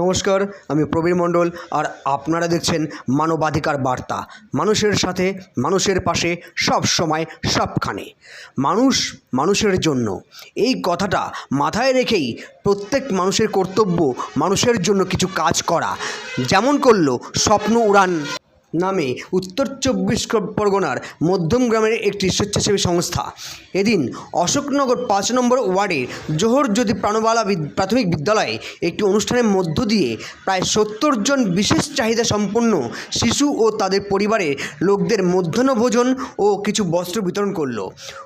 নমস্কার, আমি প্রবীর মণ্ডল আর আপনারা দেখছেন মানবাধিকার বার্তা। মানুষের সাথে, মানুষের পাশে, সব সময়, সবখানে। মানুষ মানুষের জন্য। এই কথাটা মাথায় রেখেই প্রত্যেক মানুষের কর্তব্য মানুষের জন্য কিছু কাজ করা। যেমন করল স্বপ্ন উড়ান নামে উত্তর চব্বিশ পরগনার মধ্যম গ্রামের একটি স্বেচ্ছাসেবী সংস্থা। এদিন অশোকনগর পাঁচ নম্বর ওয়ার্ডের জোহরজ্যোতি প্রাণবালা প্রাথমিক বিদ্যালয়ে একটি অনুষ্ঠানের মধ্য দিয়ে প্রায় সত্তর জন বিশেষ চাহিদা সম্পন্ন শিশু ও তাদের পরিবারের লোকদের মধ্যাহ্ন ভোজন ও কিছু বস্ত্র বিতরণ করল।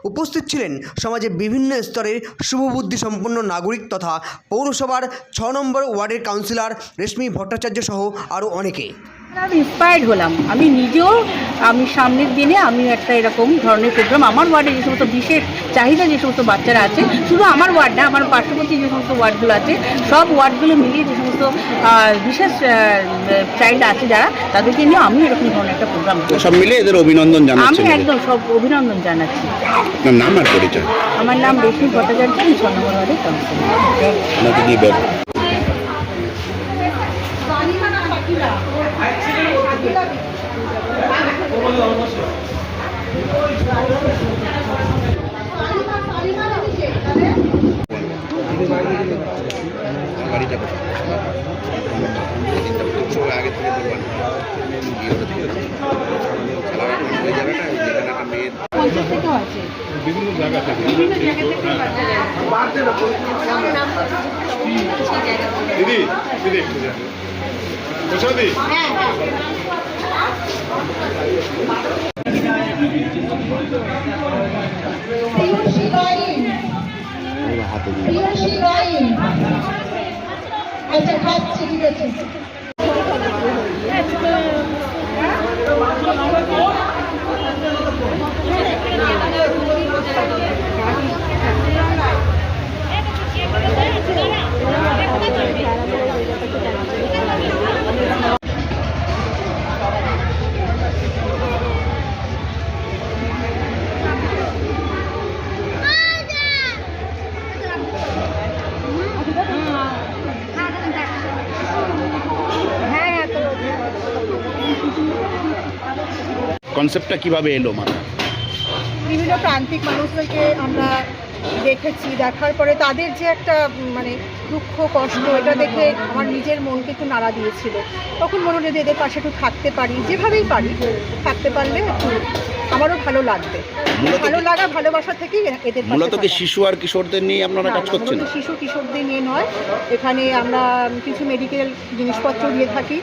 উপস্থিত ছিলেন সমাজের বিভিন্ন স্তরের শুভবুদ্ধি সম্পন্ন নাগরিক তথা পৌরসভার ছ নম্বর ওয়ার্ডের কাউন্সিলর রেশমি ভট্টাচার্য সহ আরও অনেকে। আমি ইন্সপায়ার্ড হলাম। আমি নিজেও আমি সামনের দিনে আমি একটা এরকম ধরনের প্রোগ্রাম আমার ওয়ার্ডে যে সমস্ত বিশেষ চাহিদা যে সমস্ত বাচ্চারা আছে শুধু আমার ওয়ার্ড না আমার পার্শ্ববর্তী যে সমস্ত ওয়ার্ডগুলো আছে সব ওয়ার্ডগুলো মিলিয়ে যে সমস্ত বিশেষ চাইল্ড আছে যারা তাদেরকে নিয়ে আমি এরকম ধরনের একটা প্রোগ্রাম সব মিলে এদের অভিনন্দন আমি একদম সব অভিনন্দন জানাচ্ছি। নাম আর পরিচয়? আমার নাম রেশমি ভট্টাচার্য আমি কাউন্সিলর আগে থেকে থেকে ওই বিভিন্ন জায়গা থেকে দিদি দিদি একটু প্রসাদি? আচ্ছা খাচ্ছি ঠিক আছে কনসেপ্টটা কীভাবে এলো মানে? বিভিন্ন প্রান্তিক মানুষদেরকে আমরা দেখেছি দেখার পরে তাদের যে একটা মানে দুঃখ কষ্ট এটা দেখে আমার নিজের মনকে একটু নাড়া দিয়েছিল। তখন মনে হলো যে এদের পাশে একটু থাকতে পারি যেভাবেই পারি থাকতে পারলে একটু আমারও ভালো লাগবে। ভালো লাগা ভালোবাসা থেকেই এদের মূলত কি শিশু আর কিশোরদের নিয়ে আপনারা কাজ করছেন? শিশু কিশোরদের নিয়ে নয়। এখানে আমরা কিছু মেডিকেল জিনিসপত্র দিয়ে থাকি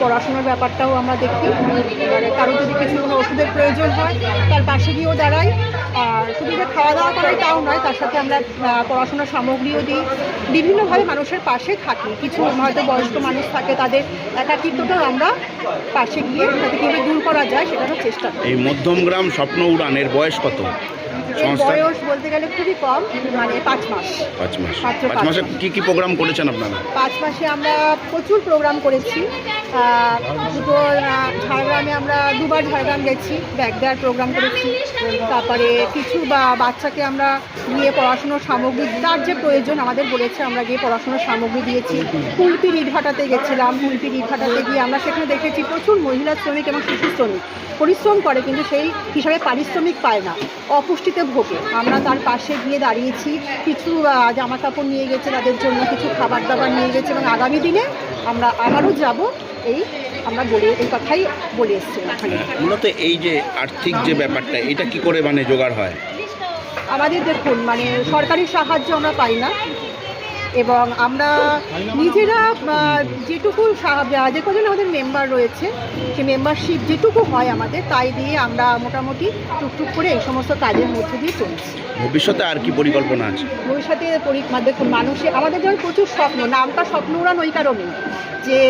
পড়াশোনার ব্যাপারটাও আমরা দেখি। এবারে কারও যদি কিছু কোনো ওষুধের প্রয়োজন হয় তার পাশে গিয়েও দাঁড়াই। আর তাও নয়, তার সাথে আমরা পড়াশোনার সামগ্রীও দিই। বিভিন্নভাবে মানুষের পাশে থাকি। কিছু হয়তো বয়স্ক মানুষ থাকে, তাদের একাকিত্বটাও আমরা পাশে গিয়ে তাদের কীভাবে দূর করা যায়, সেটারও চেষ্টা এই মধ্যমগ্রাম স্বপ্ন উড়ানের বয়স কত? বয়স বলতে গেলে খুবই কম মানে পাঁচ মাস। পাঁচ মাস। মাত্র পাঁচ পাঁচ মাসে কি কি প্রোগ্রাম করেছেন আপনারা? পাঁচ মাসে আমরা প্রচুর প্রোগ্রাম করেছি। দুটো ঝাড়গ্রামে আমরা দুবার ঝাড়গ্রাম গেছি ব্যাগ দেওয়ার প্রোগ্রাম করেছি। তারপরে কিছু বা বাচ্চাকে আমরা গিয়ে পড়াশুনোর সামগ্রী তার যে প্রয়োজন আমাদের বলেছে আমরা গিয়ে পড়াশুনোর সামগ্রী দিয়েছি। কুলপির ইটভাটাতে গেছিলাম কুলপির ইটভাটাতে গিয়ে আমরা সেখানে দেখেছি প্রচুর মহিলা শ্রমিক এবং শিশু শ্রমিক। পরিশ্রম করে কিন্তু সেই হিসাবে পারিশ্রমিক পায় না। অপুষ্টিতে ভোগে। আমরা তার পাশে গিয়ে দাঁড়িয়েছি। কিছু জামা কাপড় নিয়ে গেছে তাদের জন্য কিছু খাবার দাবার নিয়ে গেছে এবং আগামী দিনে আমরা আবারও যাব এই আমরা বলে এই কথাই বলে এসেছি ওখানে। মূলত এই যে আর্থিক যে ব্যাপারটা এটা কি করে মানে জোগাড় হয়? আমাদের দেখুন মানে সরকারি সাহায্য আমরা পাই না। এবং আমরা নিজেরা যেটুকু যে কজন আমাদের মেম্বার রয়েছে সে মেম্বারশিপ যেটুকু হয় আমাদের তাই দিয়ে আমরা মোটামুটি টুকটুক করে এই সমস্ত কাজের মধ্যে দিয়ে চলছি। ভবিষ্যতে আর কি পরিকল্পনা আছে? ভবিষ্যতে পরীক্ষা দেখুন মানুষের আমাদের যেমন প্রচুর স্বপ্ন নামটা স্বপ্ন ওরা ওই কারণেই যে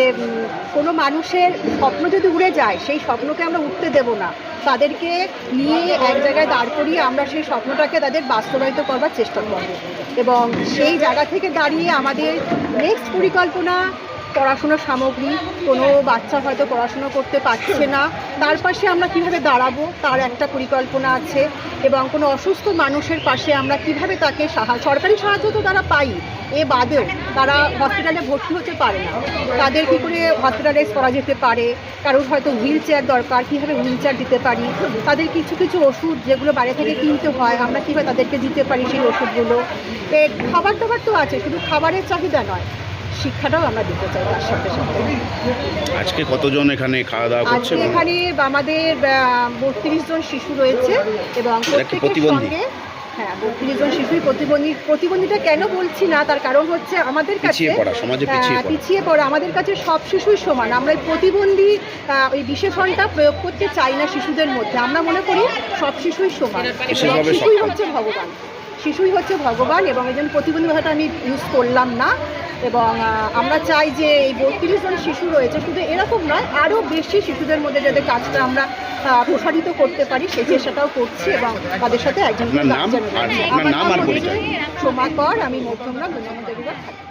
কোনো মানুষের স্বপ্ন যদি উড়ে যায়, সেই স্বপ্নকে আমরা উঠতে দেব না। তাদেরকে নিয়ে এক জায়গায় দাঁড় করিয়ে আমরা সেই স্বপ্নটাকে তাদের বাস্তবায়িত করবার চেষ্টা করব। এবং সেই জায়গা থেকে দাঁড়িয়ে আমাদের নেক্সট পরিকল্পনা পড়াশোনার সামগ্রী, কোনো বাচ্চা হয়তো পড়াশোনা করতে পারছে না। তার পাশে আমরা কীভাবে দাঁড়াবো, তার একটা পরিকল্পনা আছে এবং কোনো অসুস্থ মানুষের পাশে আমরা কীভাবে তাকে সাহায্য সরকারি সাহায্য তো তারা পাই, এ বাদেও তারা হসপিটালে ভর্তি হতে পারে না। তাদের কী করে হসপিটালাইজ করা যেতে পারে? কারোর হয়তো হুইল চেয়ার দরকার, কীভাবে হুইল চেয়ার দিতে পারি? তাদের কিছু কিছু ওষুধ যেগুলো বাইরে থেকে কিনতে হয়, আমরা কীভাবে তাদেরকে দিতে পারি সেই ওষুধগুলো? এ খাবার দাবার তো আছে, শুধু খাবারের চাহিদা নয় শিক্ষাটাও আমরা দিতে চাই তার সাথে সাথে। আজকে কতজন এখানে খাওয়া দাওয়া করছে? আজকে এখানে আমাদের বত্রিশ জন শিশু রয়েছে এবং প্রত্যেকের সঙ্গে হ্যাঁ বত্রিশ জন শিশুই প্রতিবন্ধী। প্রতিবন্ধীটা কেন বলছি না তার কারণ হচ্ছে আমাদের কাছে পিছিয়ে পড়া আমাদের কাছে সব শিশুই সমান। আমরা এই প্রতিবন্ধী ওই বিশেষণটা প্রয়োগ করতে চাই না শিশুদের মধ্যে। আমরা মনে করি সব শিশুই সমান। শিশুই হচ্ছে ভগবান। শিশুই হচ্ছে ভগবান এবং এই জন্য প্রতিবন্ধী ভাষাটা আমি ইউজ করলাম না। এবং আমরা চাই যে এই বত্রিশ জন শিশু রয়েছে শুধু এরকম নয় আরও বেশি শিশুদের মধ্যে যাতে কাজটা আমরা প্রসারিত করতে পারি সেই চেষ্টাটাও করছি এবং তাদের সাথে একজন সোমাকর আমি মধ্যমরা গুণমন্ত্রী থাকি।